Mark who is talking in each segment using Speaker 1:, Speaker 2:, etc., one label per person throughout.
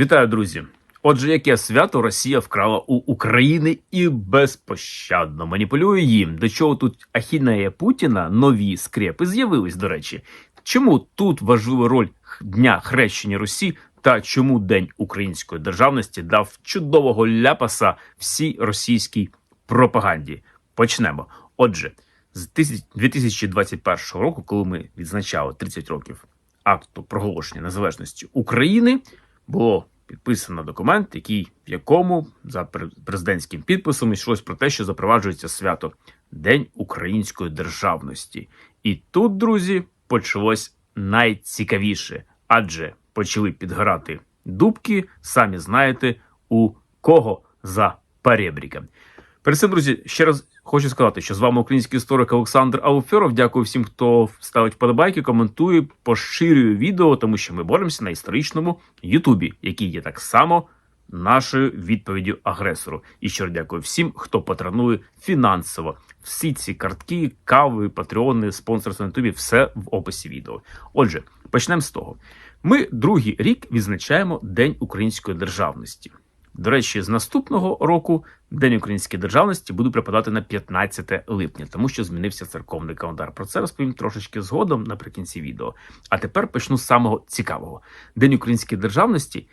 Speaker 1: Вітаю, друзі! Отже, яке свято Росія вкрала у України і безпощадно маніпулює їм. До чого тут ахінея Путіна нові скрепи з'явились, до речі. Чому тут важлива роль Дня хрещення Русі та чому День української державності дав чудового ляпаса всій російській пропаганді? Почнемо. Отже, з тисяч- 2021 року, коли ми відзначали 30 років акту проголошення незалежності України, було підписано документ, який в якому за пре- президентським підписом йшлось про те, що запроваджується свято День української державності. І тут, друзі, почалось найцікавіше, адже почали підгорати дубки, самі знаєте, у кого за перебріком. Перед цим, друзі, ще раз хочу сказати, що з вами український історик Олександр Ауферов. Дякую всім, хто ставить вподобайки, коментує, поширює відео, тому що ми боремося на історичному Ютубі, який є так само нашою відповіддю агресору. І щиро дякую всім, хто патронує фінансово. Всі ці картки, кави, патреони, спонсорство на Ютубі, все в описі відео. Отже, почнемо з того. Ми другий рік відзначаємо День української державності. До речі, з наступного року День української державності буде припадати на 15 липня, тому що змінився церковний календар. Про це розповім трошечки згодом наприкінці відео. А тепер почну з самого цікавого: День української державності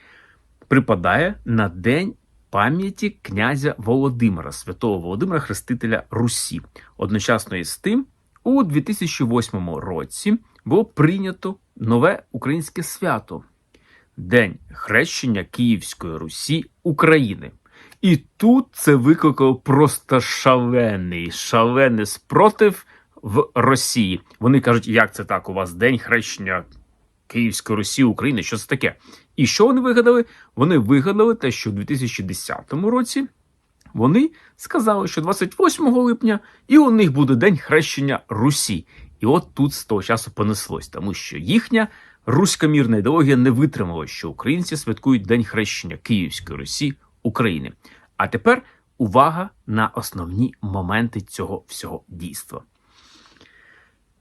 Speaker 1: припадає на день пам'яті князя Володимира, святого Володимира, Хрестителя Русі. Одночасно із тим, у 2008 році було прийнято нове українське свято День хрещення Київської Русі України. І тут це викликало просто шалений, шалений спротив в Росії. Вони кажуть, як це так? У вас день хрещення Київської Русі України? Що це таке? І що вони вигадали? Вони вигадали те, що у 2010 році вони сказали, що 28 липня і у них буде день хрещення Русі. І от тут з того часу понеслось, тому що їхня руськомірна ідеологія не витримала, що українці святкують День хрещення Київської Русі України. А тепер увага на основні моменти цього всього дійства.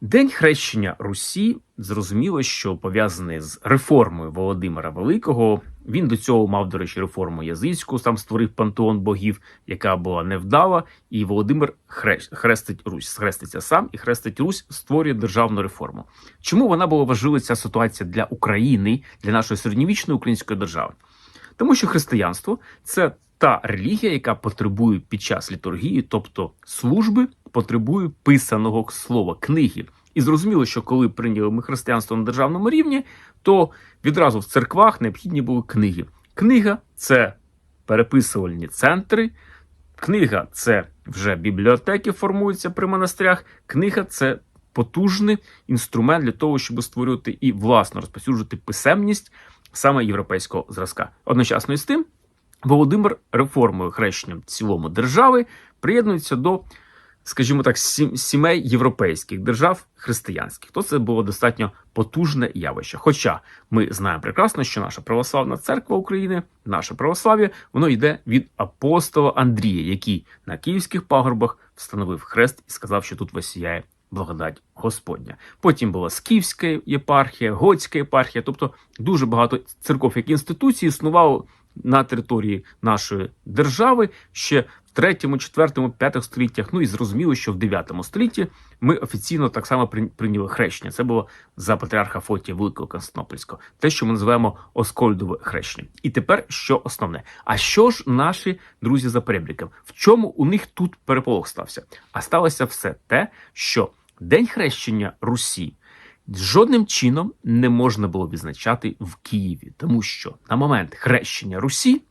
Speaker 1: День хрещення Русі зрозуміло, що пов'язаний з реформою Володимира Великого. Він до цього мав, до речі, реформу язичську, сам створив пантеон богів, яка була невдала. І Володимир хрест, хрестить Русь, хреститься сам і хрестить Русь, створює державну реформу. Чому вона була важлива ця ситуація для України, для нашої середньовічної української держави? Тому що християнство це та релігія, яка потребує під час літургії, тобто служби, потребує писаного слова, книги. І зрозуміло, що коли прийняли ми християнство на державному рівні, то відразу в церквах необхідні були книги. Книга це переписувальні центри, книга це вже бібліотеки формуються при монастирях. Книга це потужний інструмент для того, щоб створювати і власно розповсюджувати писемність саме європейського зразка. Одночасно із тим, Володимир реформою хрещенням цілому держави приєднується до, скажімо так, сімей європейських держав християнських. То це було достатньо потужне явище. Хоча ми знаємо прекрасно, що наша православна церква України, наше православ'я, воно йде від апостола Андрія, який на київських пагорбах встановив хрест і сказав, що тут висіяє благодать Господня. Потім була Скіфська єпархія, Готська єпархія, тобто дуже багато церков як інституцій існувало на території нашої держави ще в третьому, четвертому, п'ятих століттях. Ну і зрозуміло, що в 9 столітті ми офіційно так само при- прийняли хрещення. Це було за патріарха Фотія Великого Константинопольського, те, що ми називаємо Оскольдове хрещення. І тепер що основне? А що ж наші друзі за перебріком? В чому у них тут переполох стався? А сталося все те, що День хрещення Русі жодним чином не можна було відзначати в Києві, тому що на момент хрещення Русі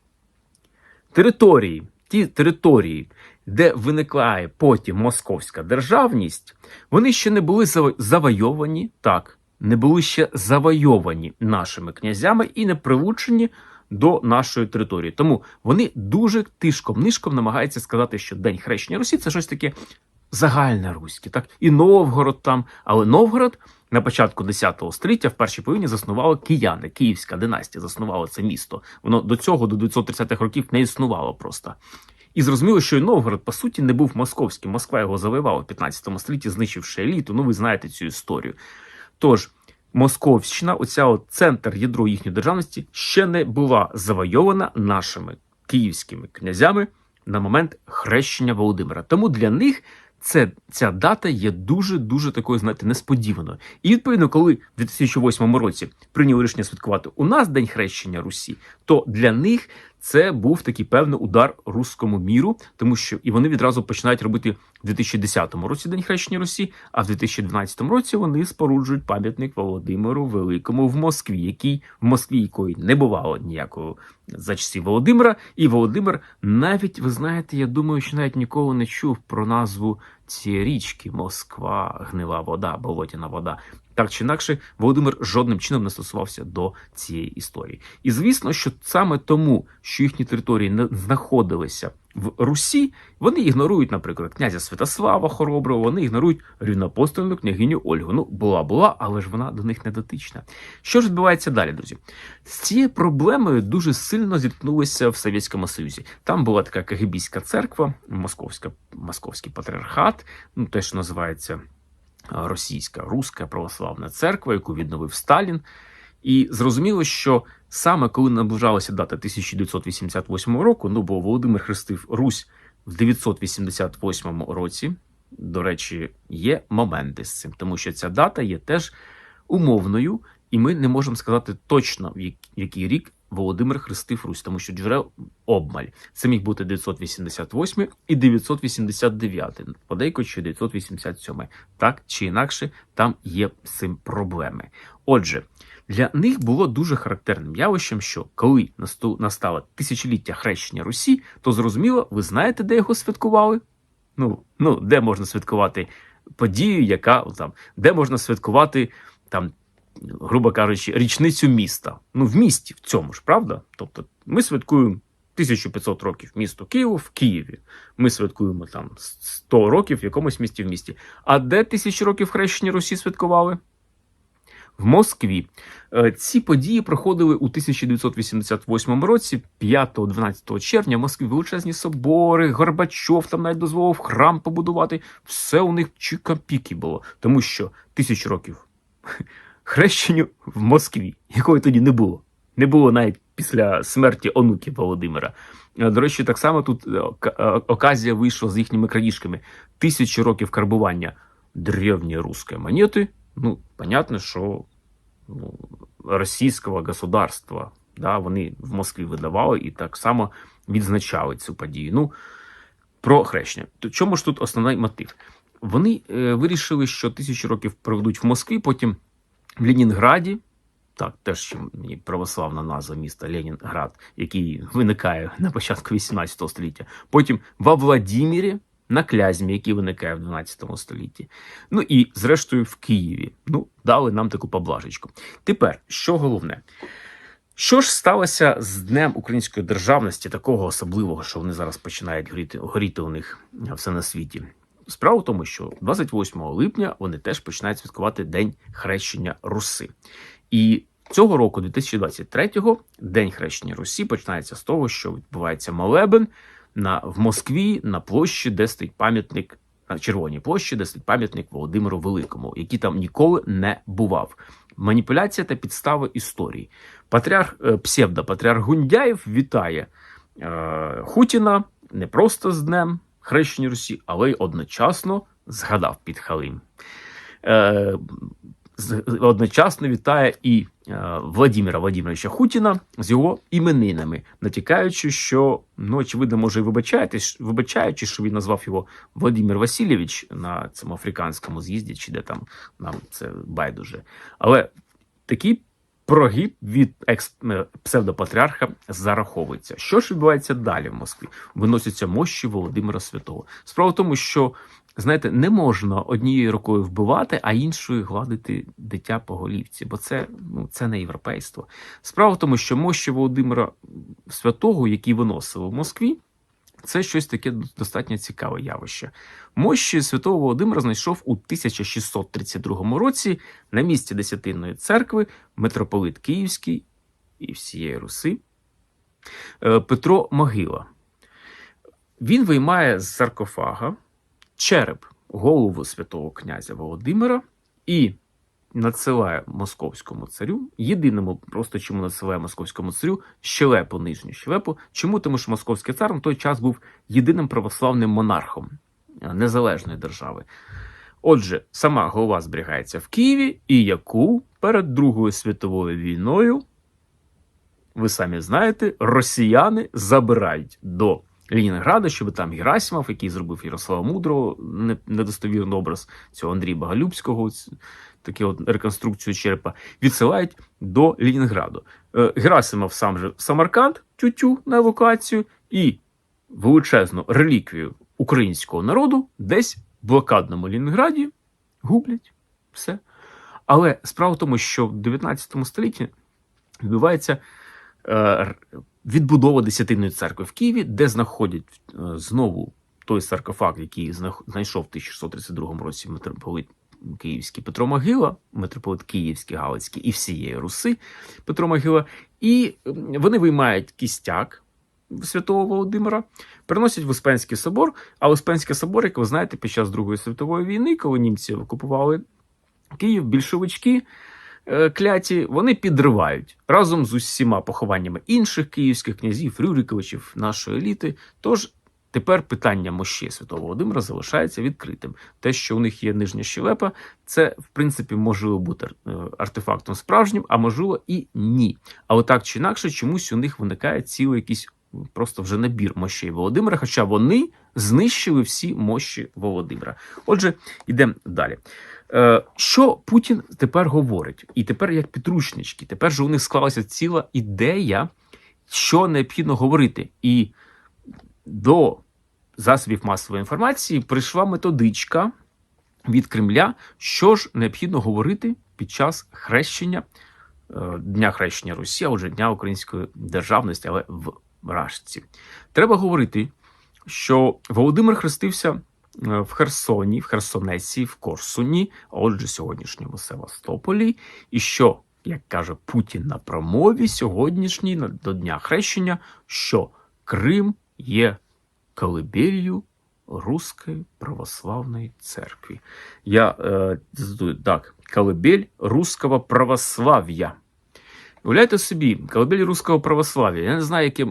Speaker 1: території, ті території, де виникає потім московська державність, вони ще не були завойовані так, не були ще завойовані нашими князями і не прилучені до нашої території. Тому вони дуже тишком-нишком намагаються сказати, що День хрещення Русі це щось таке загальне руське, так і Новгород там. Але Новгород на початку 10 століття в першій половині заснували кияни. Київська династія заснувала це місто. Воно до цього, до 930-х років, не існувало просто. І зрозуміло, що і Новгород, по суті, не був московським. Москва його завоювала в 15 столітті, знищивши еліту. Ну, ви знаєте цю історію. Тож, Московщина, оця от центр ядро їхньої державності, ще не була завойована нашими київськими князями на момент хрещення Володимира. Тому для них це ця дата є дуже дуже такою, знаєте, несподіваною. І відповідно, коли в 2008 році прийняли рішення святкувати у нас день хрещення Русі, то для них це був такий певний удар руському міру, тому що і вони відразу починають робити в 2010 році день хрещення Русі, а в 2012 році вони споруджують пам'ятник Володимиру Великому в Москві, який в Москві якої не бувало ніякого за часів Володимира. І Володимир навіть ви знаєте, я думаю, що навіть ніколи не чув про назву цієї річки Москва, гнила вода, болотяна вода. Так чи інакше, Володимир жодним чином не стосувався до цієї історії. І звісно, що саме тому, що їхні території не знаходилися в Русі, вони ігнорують, наприклад, князя Святослава Хороброго, вони ігнорують рівнопостольну княгиню Ольгу. Ну, була була, але ж вона до них не дотична. Що ж відбувається далі, друзі? З цією проблемою дуже сильно зіткнулися в Совєтському Союзі. Там була така кагибійська церква, московська, московський патріархат, ну те, що називається російська руська православна церква, яку відновив Сталін. І зрозуміло, що саме коли наближалася дата 1988 року, ну бо Володимир хрестив Русь в 988 році. До речі, є моменти з цим, тому що ця дата є теж умовною, і ми не можемо сказати точно, в який рік Володимир хрестив Русь, тому що джерел обмаль. Це міг бути 988 і 989, подейко чи 987. Так чи інакше, там є цим проблеми. Отже, для них було дуже характерним явищем, що коли настало тисячоліття хрещення Русі, то зрозуміло, ви знаєте, де його святкували? Ну, ну де можна святкувати подію, яка там, де можна святкувати там грубо кажучи, річницю міста. Ну, в місті, в цьому ж, правда? Тобто, ми святкуємо 1500 років місту Києву в Києві. Ми святкуємо там 100 років в якомусь місті в місті. А де тисячі років хрещення Русі святкували? В Москві е, ці події проходили у 1988 році, 5-12 червня. В Москві величезні собори, Горбачов там навіть дозволив храм побудувати. Все у них чіка-піки було, тому що тисячу років хрещенню в Москві, якої тоді не було. Не було навіть після смерті онуків Володимира. Е, до речі, так само тут е, е, оказія вийшла з їхніми крадіжками. Тисячі років карбування древньої русської монети. Ну, понятно, що ну, російського государства. Да, Вони в Москві видавали і так само відзначали цю подію. Ну, про хрещення. То чому ж тут основний мотив? Вони е, вирішили, що тисячі років проведуть в Москві, потім в Ленінграді, так, теж мені православна назва міста Ленінград, який виникає на початку 18 століття. Потім во Владимирі, на Клязьмі, який виникає в 12 столітті. Ну і, зрештою, в Києві. Ну, дали нам таку поблажечку. Тепер, що головне? Що ж сталося з Днем Української державності, такого особливого, що вони зараз починають горіти, горіти у них все на світі? Справа в тому, що 28 липня вони теж починають святкувати День хрещення Руси. І цього року, 2023-го, День хрещення Русі починається з того, що відбувається молебен на, в Москві на площі, де стоїть пам'ятник. На Червоній площі, де стоїть пам'ятник Володимиру Великому, який там ніколи не бував. Маніпуляція та підстава історії. Патріарх е, псевдопатріарх Гундяєв вітає е, Хутіна не просто з Днем хрещення Русі, але й одночасно згадав під Халим. Е, Одночасно вітає і е, Владимира Владимировича Хутіна з його іменинами, натякаючи, що ну, очевидно, може, і вибачаючи, вибачаючи, що він назвав його Владимир Васильович на цьому африканському з'їзді, чи де там нам це байдуже. Але такий прогиб від екс е, псевдопатріарха зараховується. Що ж відбувається далі в Москві? Виносяться мощі Володимира Святого. Справа в тому, що знаєте, не можна однією рукою вбивати, а іншою гладити дитя по голівці, бо це ну це не європейство. Справа в тому, що мощі Володимира Святого, які виносили в Москві. Це щось таке достатньо цікаве явище. Мощі святого Володимира знайшов у 1632 році на місці Десятинної церкви митрополит Київський і всієї Руси е, Петро Могила. Він виймає з саркофага череп голову святого князя Володимира і надсилає московському царю, єдиному, просто чому надсилає московському царю щелепу, нижню щелепу. Чому? Тому що московський цар на той час був єдиним православним монархом е, незалежної держави. Отже, сама голова зберігається в Києві, і яку перед Другою світовою війною, ви самі знаєте, росіяни забирають до Ленінграда, щоб там Герасимов, який зробив Ярослава Мудрого, не- недостовірний образ цього Андрія Боголюбського, таке от реконструкцію черепа, відсилають до Ленінграду. Е, Герасимов сам же Самарканд, тютю на евакуацію, і величезну реліквію українського народу десь в блокадному Ленінграді гублять все. Але справа в тому, що в 19 столітті відбувається е, відбудова Десятинної церкви в Києві, де знаходять е, знову той саркофаг, який знайшов в 1632 році митрополит Київський Петро Могила, митрополит Київський, Галицький і всієї Руси Петро Могила. І вони виймають кістяк святого Володимира, переносять в Успенський собор. А Успенський собор, як ви знаєте, під час Другої світової війни, коли німці окупували Київ, більшовички е, кляті, вони підривають разом з усіма похованнями інших київських князів, Рюриковичів, нашої еліти. Тож тепер питання мощі Святого Володимира залишається відкритим. Те, що у них є нижня щелепа, це в принципі можливо бути е, артефактом справжнім, а можливо і ні. Але так чи інакше, чомусь у них виникає цілий якийсь просто вже набір мощей Володимира, хоча вони знищили всі мощі Володимира. Отже, йдемо далі. Е, що Путін тепер говорить? І тепер як підручнички, тепер же у них склалася ціла ідея, що необхідно говорити. І до засобів масової інформації прийшла методичка від Кремля, що ж необхідно говорити під час хрещення е, Дня хрещення Русі, а отже, Дня української державності, але в Рашці. Треба говорити, що Володимир хрестився е, в Херсоні, в Херсонесі, в Корсуні, а отже, сьогоднішньому Севастополі, і що, як каже Путін на промові сьогоднішній до Дня хрещення, що Крим є колыбелью Руської православної церкви. Я е, цитую, так, колыбель русского православ'я. Уявляєте собі, колыбель руського православ'я. Я не знаю, яке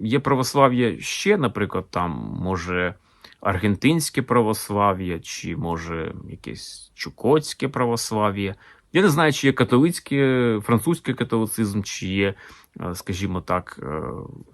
Speaker 1: є православ'я ще, наприклад, там, може, аргентинське православ'я, чи може якесь чукотське православ'я. Я не знаю, чи є католицький, французький католицизм, чи є, е, скажімо так, е,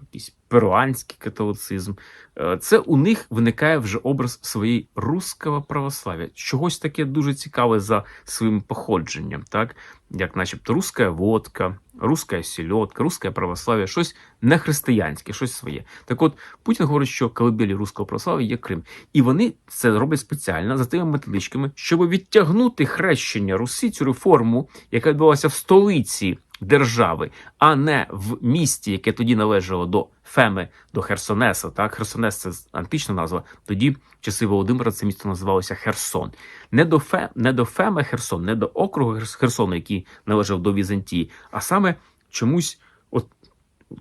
Speaker 1: якийсь перуанський католицизм. Е, Це у них виникає вже образ своєї руского православ'я. Чогось таке дуже цікаве за своїм походженням, так? Як начебто руська водка, руська сільотка, руське православ'я, щось не християнське, щось своє. Так от Путін говорить, що колибелі руського православ'я є Крим. І вони це роблять спеціально за тими методичками, щоб відтягнути хрещення Русі, цю реформу, яка відбулася в столиці держави, а не в місті, яке тоді належало до Феми, до Херсонеса. Так, Херсонес це антична назва. Тоді, в часи Володимира, це місто називалося Херсон. Не до Фе, не до Феми Херсон, не до округу Херс- Херсону, який належав до Візантії, а саме чомусь, от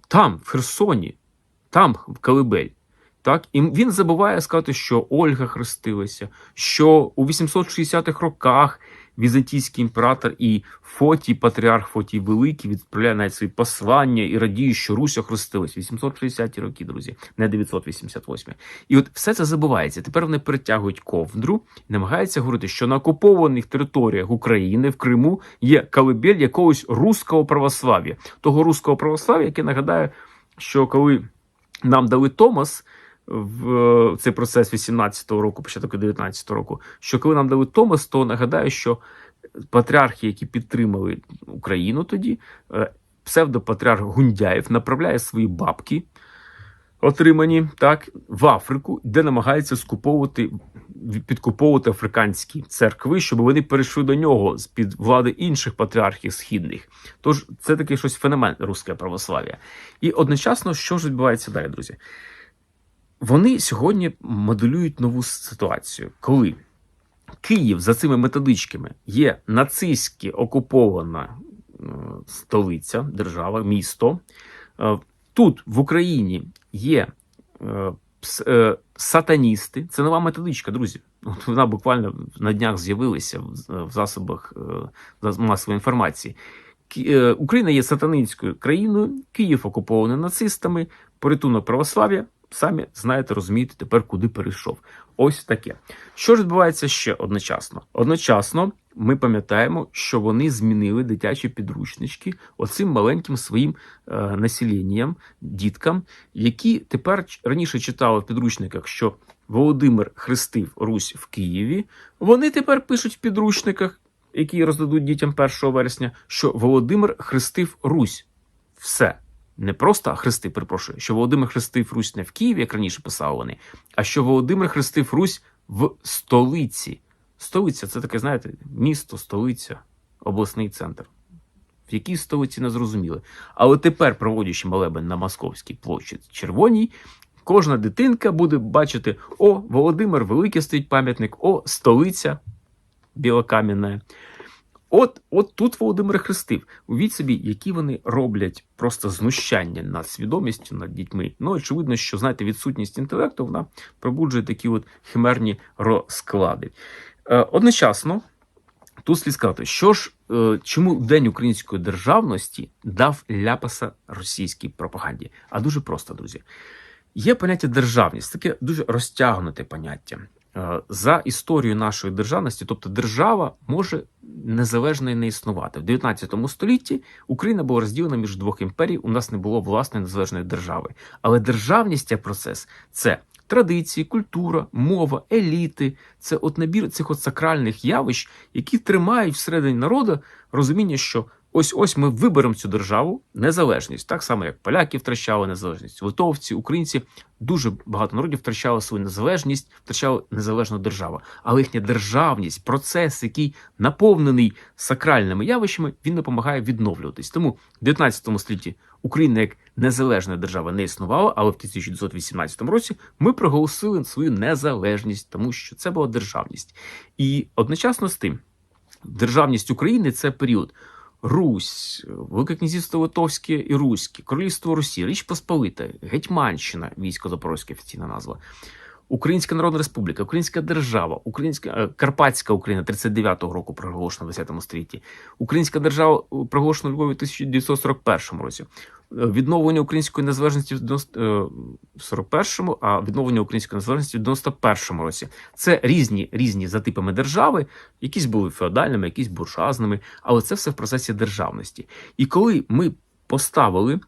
Speaker 1: там, в Херсоні, там в Калибель. Так, і він забуває сказати, що Ольга хрестилася, що у 860-х роках візантійський імператор і Фотій, патріарх Фотій Великий, відправляє навіть свої послання і радіє, що Русь охрестилась. 860-ті роки, друзі, не 988. І от все це забувається. Тепер вони перетягують ковдру і намагаються говорити, що на окупованих територіях України в Криму є колибель якогось руського православ'я, того руського православ'я, яке нагадаю, що коли нам дали Томас в е, цей процес 18-го року, початок 19-го року, що коли нам дали Томас, то нагадаю, що патріархи, які підтримали Україну тоді, е, псевдопатріарх Гундяєв направляє свої бабки, отримані так, в Африку, де намагається скуповувати, підкуповувати африканські церкви, щоб вони перейшли до нього з під влади інших патріархів східних. Тож це такий щось феномен руське православ'я. І одночасно, що ж відбувається далі, друзі? Вони сьогодні моделюють нову ситуацію, коли Київ за цими методичками є нацистськи окупована е, столиця, держава, місто. Е, Тут в Україні є е, сатаністи. Це нова методичка, друзі. От вона буквально на днях з'явилася в, засобах масової інформації. Україна є сатанинською країною, Київ окупований нацистами, порятунок православ'я. Самі знаєте, розумієте тепер, куди перейшов. Ось таке. Що ж відбувається ще одночасно? Одночасно ми пам'ятаємо, що вони змінили дитячі підручнички оцим маленьким своїм е, населенням, діткам, які тепер раніше читали в підручниках, що Володимир хрестив Русь в Києві. Вони тепер пишуть в підручниках, які роздадуть дітям 1 вересня, що Володимир хрестив Русь. Все. Не просто хрести, перепрошую, що Володимир хрестив Русь не в Києві, як раніше писали вони, а що Володимир хрестив Русь в столиці. Столиця це таке, знаєте, місто, столиця, обласний центр. В якій столиці не зрозуміли. Але тепер, проводячи молебен на Московській площі Червоній, кожна дитинка буде бачити: о, Володимир Великий стоїть пам'ятник, о, столиця білокам'яна. От, от тут Володимир хрестив. Увіть собі, які вони роблять просто знущання над свідомістю, над дітьми. Ну, очевидно, що знаєте, відсутність інтелекту вона пробуджує такі от химерні розклади. Е, одночасно, тут слід сказати, що ж, е, чому День української державності дав ляпаса російській пропаганді? А дуже просто, друзі. Є поняття державність, таке дуже розтягнуте поняття. Е, За історією нашої державності, тобто держава може незалежно і не існувати. В 19 столітті Україна була розділена між двох імперій, у нас не було власної незалежної держави. Але державність це процес це традиції, культура, мова, еліти, це от набір цих от сакральних явищ, які тримають всередині народу розуміння, що ось ось ми виберемо цю державу, незалежність, так само як поляки втрачали незалежність, литовці, українці. Дуже багато народів втрачали свою незалежність, втрачали незалежну державу. Але їхня державність, процес, який наповнений сакральними явищами, він допомагає відновлюватись. Тому в 19 столітті Україна як незалежна держава не існувала, але в 1918 році ми проголосили свою незалежність, тому що це була державність. І одночасно з тим, державність України це період. Русь, Велике князівство Литовське і Руське, Королівство Русі, Річ Посполита, Гетьманщина, військо Запорозьке офіційна назва, Українська Народна Республіка, Українська держава, Українська е, Карпатська Україна 39-го року проголошена в 10 столітті, Українська держава е, проголошена у Львові в 1941 році. Е, Відновлення української незалежності в 90, в 41-му, а відновлення української незалежності в 91-му році. Це різні різні за типами держави, якісь були феодальними, якісь буржуазними, але це все в процесі державності. І коли ми поставили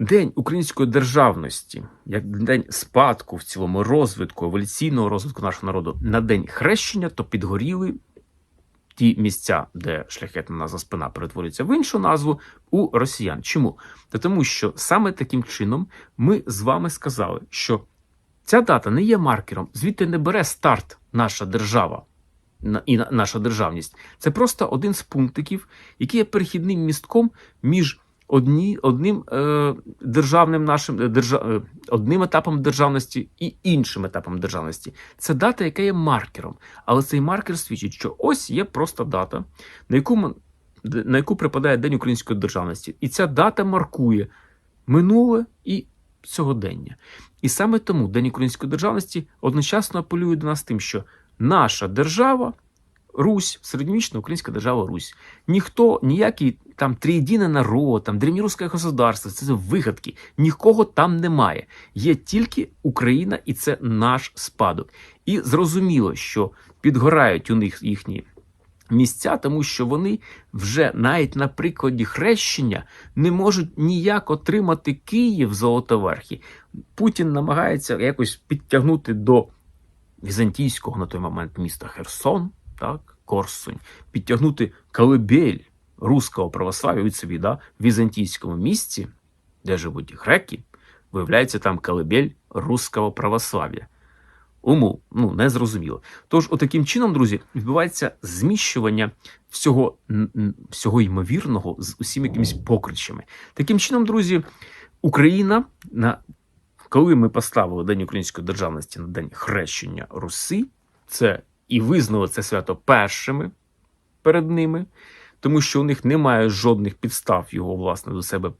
Speaker 1: День української державності, як день спадку в цілому розвитку, еволюційного розвитку нашого народу на день хрещення, то підгоріли ті місця, де шляхетна назва спина перетворюється в іншу назву у росіян. Чому? Та тому, що саме таким чином ми з вами сказали, що ця дата не є маркером, звідти не бере старт наша держава і наша державність. Це просто один з пунктиків, який є перехідним містком між одні, одним е, державним нашим е, держа, е, одним етапом державності і іншим етапом державності. Це дата, яка є маркером. Але цей маркер свідчить, що ось є просто дата, на яку на яку припадає День української державності, і ця дата маркує минуле і сьогодення. І саме тому День української державності одночасно апелює до нас тим, що наша держава. Русь, середньовічна українська держава Русь. Ніхто, ніякий там триєдиний народ, там древньоруське государство, це вигадки. Нікого там немає. Є тільки Україна, і це наш спадок. І зрозуміло, що підгорають у них їхні місця, тому що вони вже навіть на прикладі хрещення не можуть ніяк отримати Київ Золотоверхі. Путін намагається якось підтягнути до візантійського на той момент міста Херсон, так, Корсунь, підтягнути колыбель руського православ'я від собі, да, в візантійському місці, де живуть греки, виявляється там колыбель руського православ'я. Уму, ну, не зрозуміло. Тож, отаким чином, друзі, відбувається зміщування всього, всього ймовірного з усім якимись покричами. Таким чином, друзі, Україна на коли ми поставили День української державності на День хрещення Руси, це і визнали це свято першими перед ними, тому що у них немає жодних підстав його власне до себе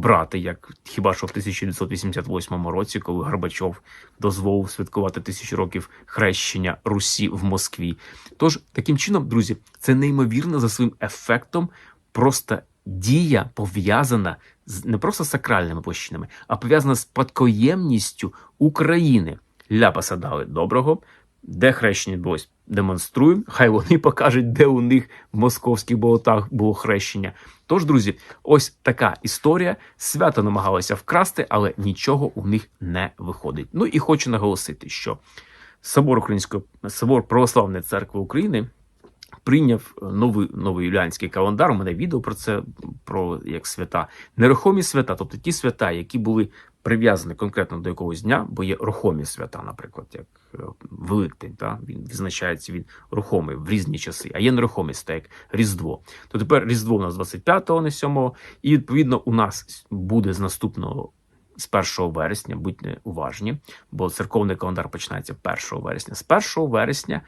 Speaker 1: брати, як хіба що в 1988 році, коли Горбачов дозволив святкувати тисячу років хрещення Русі в Москві. Тож таким чином, друзі, це неймовірно за своїм ефектом, просто дія пов'язана з не просто сакральними площинами, а пов'язана з спадкоємністю України. Ляпаса дали доброго, де хрещення відбулось, демонструємо. Хай вони покажуть, де у них в московських болотах було хрещення. Тож, друзі, ось така історія. Свято намагалося вкрасти, але нічого у них не виходить. Ну і хочу наголосити, що собор Української собор Православної церкви України прийняв новий новий юліанський календар. У мене відео про це про як свята, нерухомі свята, тобто ті свята, які були прив'язані конкретно до якогось дня, бо є рухомі свята, наприклад, як е, Великдень, та він відзначається він рухомий в різні часи, а є нерухомі свята, як Різдво. То тепер Різдво у нас 25-го, не 7 і відповідно у нас буде з наступного. З 1 вересня, будьте уважні, бо церковний календар починається 1 вересня. З 1 вересня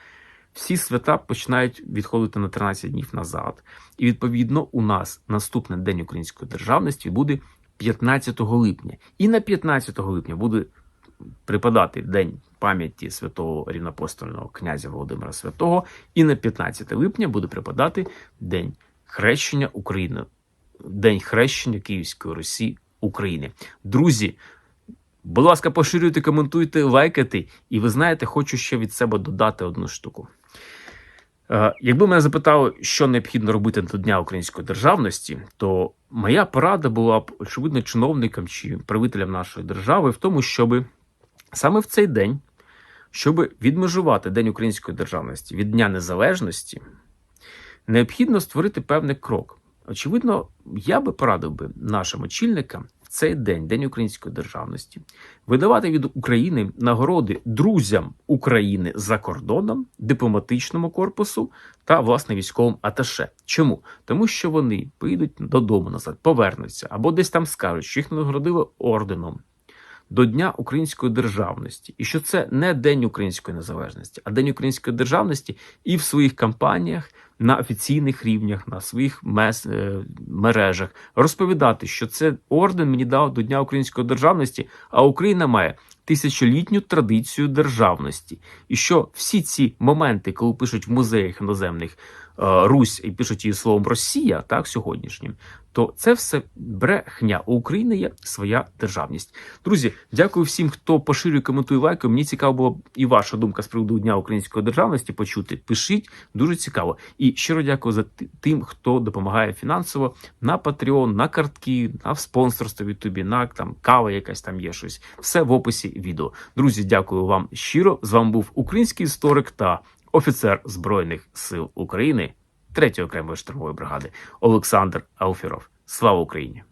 Speaker 1: всі свята починають відходити на 13 днів назад. І відповідно у нас наступний день української державності буде 15 липня. І на 15 липня буде припадати день пам'яті святого рівнопостольного князя Володимира Святого. І на 15 липня буде припадати день хрещення України, день хрещення Київської Русі України. Друзі. Будь ласка, поширюйте, коментуйте, лайкайте. І ви знаєте, хочу ще від себе додати одну штуку. Е, Якби мене запитали, що необхідно робити до Дня української державності, то моя порада була б очевидно чиновникам чи правителям нашої держави в тому, щоб саме в цей день, щоб відмежувати День української державності від Дня Незалежності, необхідно створити певний крок. Очевидно, я би порадив би нашим очільникам цей день, День української державності, видавати від України нагороди друзям України за кордоном, дипломатичному корпусу та власне військовим аташе. Чому? Тому що вони поїдуть додому назад, повернуться або десь там скажуть, що їх нагородили орденом. До Дня української державності, і що це не День української незалежності, а День української державності і в своїх кампаніях на офіційних рівнях, на своїх мес, е, мережах. Розповідати, що це орден мені дав до Дня української державності, а Україна має тисячолітню традицію державності, і що всі ці моменти, коли пишуть в музеях іноземних Русь і пишуть її словом Росія, так сьогоднішнім, то це все брехня. У України є своя державність. Друзі, дякую всім, хто поширює, коментує, лайкає. Мені цікаво було і ваша думка з приводу Дня української державності почути. Пишіть, дуже цікаво. І щиро дякую за тим, хто допомагає фінансово на Patreon, на картки, на спонсорство в Ютубі, на там кава, якась там є щось. Все в описі відео. Друзі, дякую вам щиро. З вами був український історик та офіцер Збройних сил України 3-ї окремої штурмової бригади Олександр Ауфіров. Слава Україні!